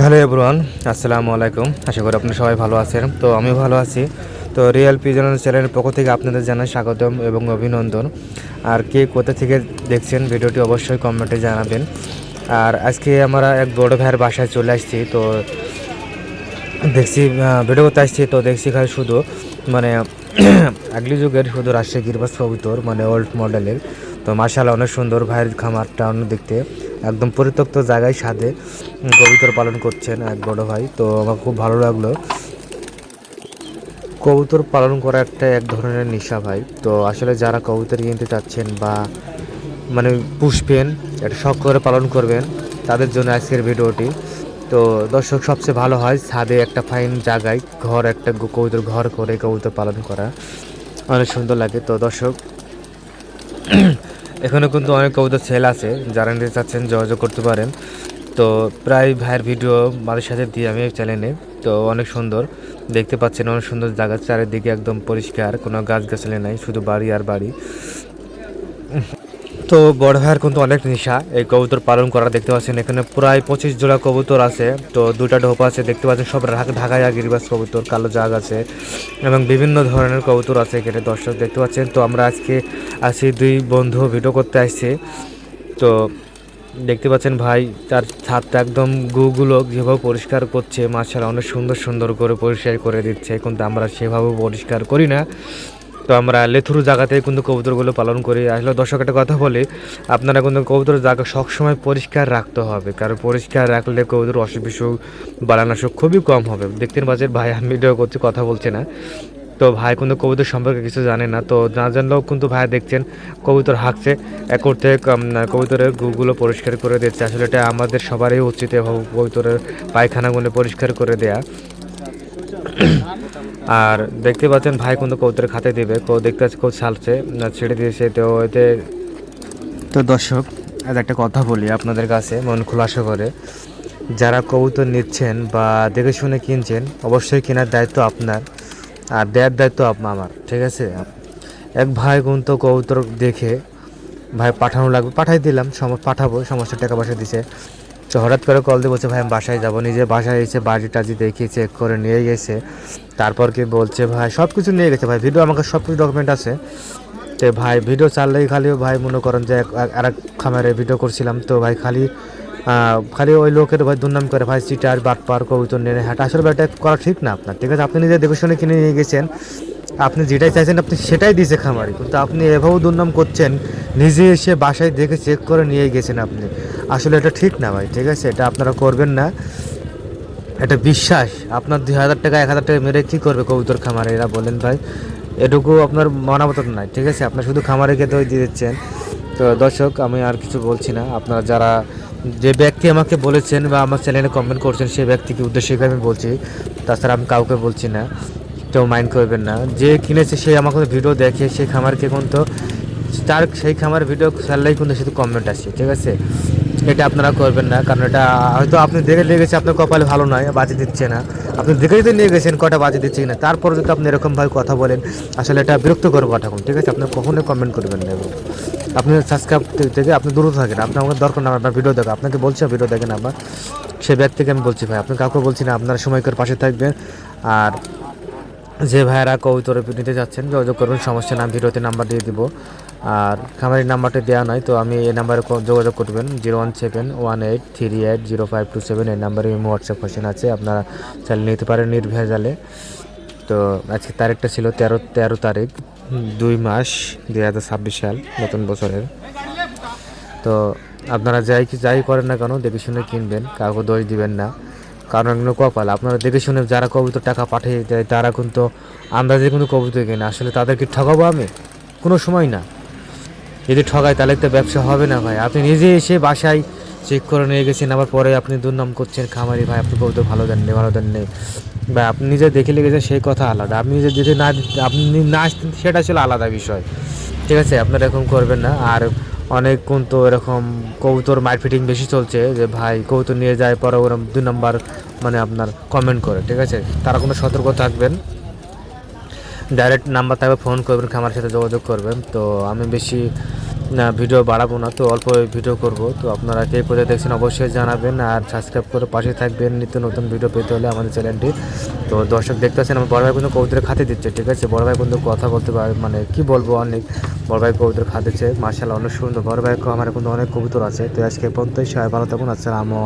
Hello everyone, আসসালামু আলাইকুম। আশা করি আপনারা সবাই ভালো আছেন। তো আমি ভালো আছি। তো রিয়েল পিজনের চ্যানেলের পক্ষ থেকে আপনাদের জানাই স্বাগতম এবং অভিনন্দন। আর কে কোথা থেকে দেখছেন ভিডিওটি অবশ্যই কমেন্টে জানাবেন। আর আজকে আমরা এক বড় ভাইয়ের বাসায় চলে আসছি। তো দেখছি ভিডিও করতে আসছি। তো দেখছি খালি শুধু মানে আগলি যুগের শুধু রাজশাহী গিরবাস কবুতর মানে ওল্ড মডেলের তো মার্শাল অনেক সুন্দর ভাইয়ের খামারটা অন্য দেখতে একদম পরিত্যক্ত জায়গায় সাদে কবুতর পালন করছেন এক বড় ভাই, তো আমার খুব ভালো লাগল। কবুতর পালন করা একটা এক ধরনের নেশা ভাই, তো আসলে যারা কবুতর কিনতে চাচ্ছেন বা মানে পুষবেন এটা শখ করে পালন করবেন, তাদের জন্য আজকের ভিডিওটি। তো দর্শক, সবচেয়ে ভালো হয় ছাদে একটা ফাইন জায়গায় ঘর, একটা কবুতর ঘর করে কবুতর পালন করা। অনেক সুন্দর লাগে। তো দর্শক এখানে কিন্তু অনেক কবুতর সেল আছে, যারা নিতে চাচ্ছেন যোগাযোগ করতে পারেন। তো প্রায় ভাইয়ের ভিডিও মাঝে সাথে দিয়ে আমি চ্যানেলে তো অনেক সুন্দর, দেখতে পাচ্ছেন অনেক সুন্দর জায়গা, চারিদিকে একদম পরিষ্কার, কোনো গাছ গাছালি নাই, শুধু বাড়ি আর বাড়ি। তো বড় ভাইয়ের কিন্তু অনেক নেশা। এই কবুতর পালন করা দেখতে পাচ্ছেন, এখানে প্রায় পঁচিশ জোড়া কবুতর আছে। তো দুটা ঢোপ আছে, দেখতে পাচ্ছেন সব ঢাকা ঢাকায় গিরিবাস কবুতর, কালো জাগ আছে এবং বিভিন্ন ধরনের কবুতর আছে এখানে, দর্শক দেখতে পাচ্ছেন। তো আমরা আজকে আসি দুই বন্ধু ভিডিও করতে আসছি। তো দেখতে পাচ্ছেন ভাই, তার ছাদটা একদম গুগুলো যেভাবে পরিষ্কার করছে মাছালা অনেক সুন্দর সুন্দর করে পরিষ্কার করে দিচ্ছে। কিন্তু আমরা সেভাবে পরিষ্কার করি না। তো আমরা লেথুরু জায়গাতে কিন্তু কবুতরগুলো পালন করি। আসলে দর্শক, একটা কথা বলি, আপনারা কিন্তু কবুতরের জায়গা সবসময় পরিষ্কার রাখতে হবে, কারণ পরিষ্কার রাখলে কবুতর অসুখ বিসুখ বালানাসুখ খুবই কম হবে। দেখতেন বাজের ভাই, আমি করছি, কথা বলছি না। তো ভাই কিন্তু কবুতর সম্পর্কে কিছু জানে না, তো না জানলেও কিন্তু ভাই দেখছেন, কবুতর হাঁকছে। এক করতে কবুতরের গুগুলো পরিষ্কার করে দিচ্ছে। আসলে এটা আমাদের সবারই উচিত এভাবে কবুতরের পায়খানাগুলো পরিষ্কার করে দেয়া। আর দেখতে পাচ্ছেন ভাই কিন্তু কবুতরের খাতে দিবে কেউ দেখতে পাচ্ছে কেউ ছালছে না, ছেড়ে দিয়েছে, তো এতে তো দর্শক, আজ একটা কথা বলি আপনাদের কাছে, মন খোলাসা করে। যারা কবুতর নিচ্ছেন বা দেখে শুনে কিনছেন, অবশ্যই কেনার দায়িত্ব আপনার, আর দেয়ার দায়িত্ব আমার, ঠিক আছে? এক ভাই কিন্তু কবুতর দেখে, ভাই পাঠানো লাগবে, পাঠাই দিলাম, সম- পাঠাবো সমস্যা টাকা পয়সা দিছে। তো হঠাৎ করে কল দিয়ে বলছে, ভাই, আমি বাসায় যাব। নিজে বাসায় এসে বাড়ি টাজি দেখিয়ে চেক করে নিয়ে গেছে। তারপর কি বলছে, ভাই সব কিছু নিয়ে গেছে, ভাই ভিডিও আমাকে সব কিছু ডকুমেন্ট আছে। তো ভাই ভিডিও চাললেই খালি ভাই, মনে করেন যে আর এক খামারে ভিডিও করছিলাম। তো ভাই, খালি খালি ওই লোকের ভাই দুর্নাম করে, ভাই, সিটার, বাটপার, কবুতর নিয়ে হাঁটা। আসলে ভাই এটা করা ঠিক না আপনার, ঠিক আছে? আপনি নিজে দেখে শুনে কিনে নিয়ে গেছেন। আপনি যেটাই চাইছেন, আপনি সেটাই দিয়েছে খামারি। কিন্তু আপনি এভাবেও দুর্নাম করছেন, নিজে এসে বাসায় দেখে চেক করে নিয়ে গেছেন আপনি। আসলে এটা ঠিক না ভাই, ঠিক আছে? এটা আপনারা করবেন না। এটা বিশ্বাস। আপনার দুই হাজার টাকা, এক হাজার টাকা মেরে কী করবে কবুতর খামারে? এরা বলেন ভাই। এটুকু আপনার মানাবত নাই, ঠিক আছে? আপনার শুধু খামারে খেতে দিয়ে দিচ্ছেন। তো দর্শক, আমি আর কিছু বলছি না। আপনারা যারা যে ব্যক্তি আমাকে বলেছেন বা আমার চ্যানেলে কমেন্ট করছেন সেই ব্যক্তিকে উদ্দেশ্যে আমি বলছি। তাছাড়া আমি কাউকে বলছি না। কেউ মাইন্ড করবেন না। যে কিনেছে, সে আমাকে ভিডিও দেখে সেই খামারকে কিন্তু তার সেই খামার ভিডিও ছাড়লেই কিন্তু শুধু কমেন্ট আসছে ঠিক আছে? এটা আপনারা করবেন না, কারণ এটা, হয়তো আপনি দেখে নিয়ে গেছে আপনার কপালে ভালো নয়, বাজি দিচ্ছে না। আপনি দেখে যদি নিয়ে গেছেন কটা বাজি দিচ্ছে না তারপর যদি আপনি এরকমভাবে কথা বলেন, আসলে এটা বিরক্তকর কথা কোন ঠিক আছে? আপনি কখনোই কমেন্ট করবেন না। আপনি সাবস্ক্রাইব থেকে আপনি দূরে থাকেন, আপনার আমাকে দরকার না আপনার ভিডিও দেখো। আপনাকে বলছি ভিডিও দেখেন আবার। সে ব্যক্তিকে আমি বলছি, ভাই, আপনি কাউকে বলছি না, আপনারা সময় করে পাশে থাকবেন। আর যে ভাইয়েরা কবুতরে নিতে যাচ্ছেন, যোগাযোগ করবেন, সমস্যা না, ভিডিওতে নাম্বার দিয়ে দিব। আর খামারির নাম্বারটা দেওয়া নয়, তো আমি এই নাম্বারে যোগাযোগ করবেন, zero one seven one eight three eight zero five two seven, এই নাম্বারে আমি হোয়াটসঅ্যাপ কোশ্চেন আছে, আপনারা চাইলে নিতে পারেন নির্ভেজালে। তো আজকে তারিখটা ছিল তেরো তেরো তারিখ, দুই মাস দুই হাজার ছাব্বিশ সাল, নতুন বছরের। তো আপনারা যাই কি যাই করেন না কেন, দেখে শুনে কিনবেন, কাউকে দোষ দিবেন না। কারণ এগুলো কপাল, আপনারা দেখে শুনে যারা কবুতর টাকা পাঠিয়ে দেয়, তারা কিন্তু আন্দাজে কিন্তু কবুতর কেনে, আসলে তাদেরকে ঠকাবো আমি? কোনো সময় না। যদি ঠকাই তাহলে তো ব্যবসা হবে না ভাই। আপনি নিজে এসে বাসায় চেক করে নিয়ে গেছেন, আবার পরে আপনি দুর্নাম করছেন, খামারি ভাই, আপনি কবুতর ভালো দেন নেই ভালো দেন নেই বা আপনি নিজে দেখে লেগেছেন সেই কথা আলাদা। আপনি নিজে যদি না আপনি না আসতেন, সেটা ছিল আলাদা বিষয়। ঠিক আছে, আপনারা এরকম করবেন না। আর অনেক তো এরকম কবুতর মাইট ফিটিং বেশি চলছে যে, ভাই, কবুতর নিয়ে যায়, পরে ওরকম দুই নম্বর মানে আপনার কমেন্ট করে, ঠিক আছে? তারা কোনো সতর্ক থাকবেন। ডাইরেক্ট নাম্বার থাকবে ফোন করবেন খামার সাথে যোগাযোগ করবেন। তো আমি বেশি ভিডিও বাড়াবো না, তো অল্প ভিডিও করব। তো আপনারা কে কোথায় দেখছেন অবশ্যই জানাবেন আর সাবস্ক্রাইব করে পাশে থাকবেন। নিত্য নতুন ভিডিও পেতে হলে আমাদের চ্যানেলটি তো দর্শক দেখতে পাচ্ছেন, আমার বড় ভাই কিন্তু কবুতরের খাতে দিচ্ছে, ঠিক আছে? বড় ভাই কিন্তু কথা বলতে পারে মানে কি বলব অনেক, বড় ভাই কবুতর খাতেছে মার্শাল অনেক সুন্দর। বড় ভাই আমার কিন্তু অনেক কবুতর আছে। তো আজকে পর্যন্তই, সবাই ভালো থাকুন, আসসালামু